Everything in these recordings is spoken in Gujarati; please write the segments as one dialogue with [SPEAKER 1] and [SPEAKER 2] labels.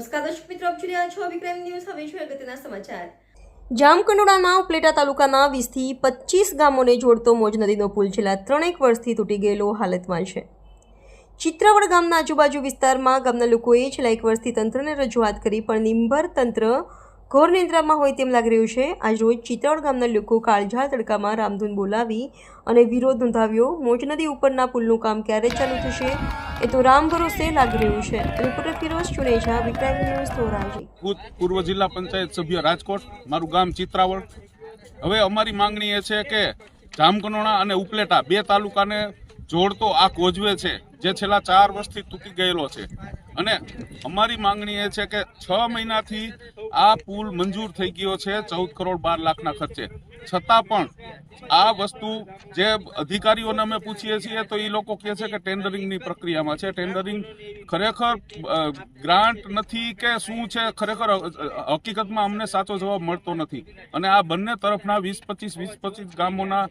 [SPEAKER 1] નમસ્કાર દર્શક મિત્રો, આપ જોઈ રહ્યા છો વિક્રમ ન્યૂઝ. હવે જોઈએ અગત્યના સમાચાર.
[SPEAKER 2] જામકંડોળાના ઉપલેટા તાલુકાના વીસથી પચીસ ગામોને જોડતો મોજ નદીનો પુલ છેલ્લા ત્રણેક વર્ષથી તૂટી ગયેલો હાલતમાં છે. ચિત્રાવડ ગામના આજુબાજુ વિસ્તારમાં ગામના લોકોએ છેલ્લા એક વર્ષથી તંત્રને રજૂઆત કરી, પણ નિંભર તંત્ર ઘોર નિંદ્રામાં હોય તેમ લાગી રહ્યું છે. આજરોજ ચિત્તોડ ગામના લોકો કાળઝાળ તડકામાં રામધૂન બોલાવી અને વિરોધ નોંધાવ્યો. મોજ નદી ઉપરના પુલનું કામ ક્યારે ચાલુ થશે એ તો રામ ભરોસે લાગી રહ્યું છે. રિપોર્ટર ફિરોઝ ચુનેજા વિક્રાઇમ ન્યૂઝ ધોરાજી.
[SPEAKER 3] પૂર્વ જિલ્લા પંચાયત સભ્ય રાજકોટ, મારું ગામ ચિત્રાવળ. હવે અમારી માંગણી એ છે કે જામકનોણા અને ઉપલેટા બે તાલુકાને જોડતો આ કોઝવે છે, જે છેલ્લા ચાર વર્ષથી તૂટી ગયેલો છે. અને અમારી માંગણી એ છે કે છ મહિનાથી આ પુલ મંજૂર થઈ ગયો છે ચૌદ કરોડ બાર લાખના ખર્ચે. છતાં પણ આ વસ્તુ જે અધિકારીઓને અમે પૂછીએ છીએ તો એ લોકો કહે છે કે ટેન્ડરિંગની પ્રક્રિયામાં છે. ટેન્ડરિંગ ખરેખર ગ્રાન્ટ નથી કે શું છે, ખરેખર હકીકતમાં અમને સાચો જવાબ મળતો નથી. અને આ બંને તરફના વીસ પચીસ વીસ પચીસ ગામોના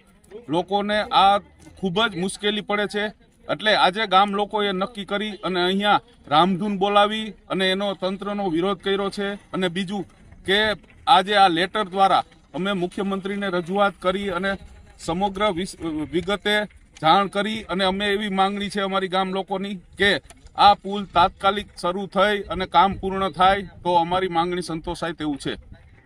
[SPEAKER 3] લોકોને આ ખૂબ જ મુશ્કેલી પડે છે. એટલે આજે ગામ લોકોએ નક્કી કરી અને અહીંયા રામધૂન બોલાવી અને એનો તંત્રનો વિરોધ કર્યો છે. અને બીજું કે આજે આ લેટર દ્વારા અમે મુખ્યમંત્રીને રજૂઆત કરી અને સમગ્ર વિગતે જાણ કરી અને અમે એવી માંગણી છે અમારી ગામ લોકોની કે આ પુલ તાત્કાલિક શરૂ થઈ અને કામ પૂર્ણ થાય તો અમારી માંગણી સંતોષાય તેવું છે.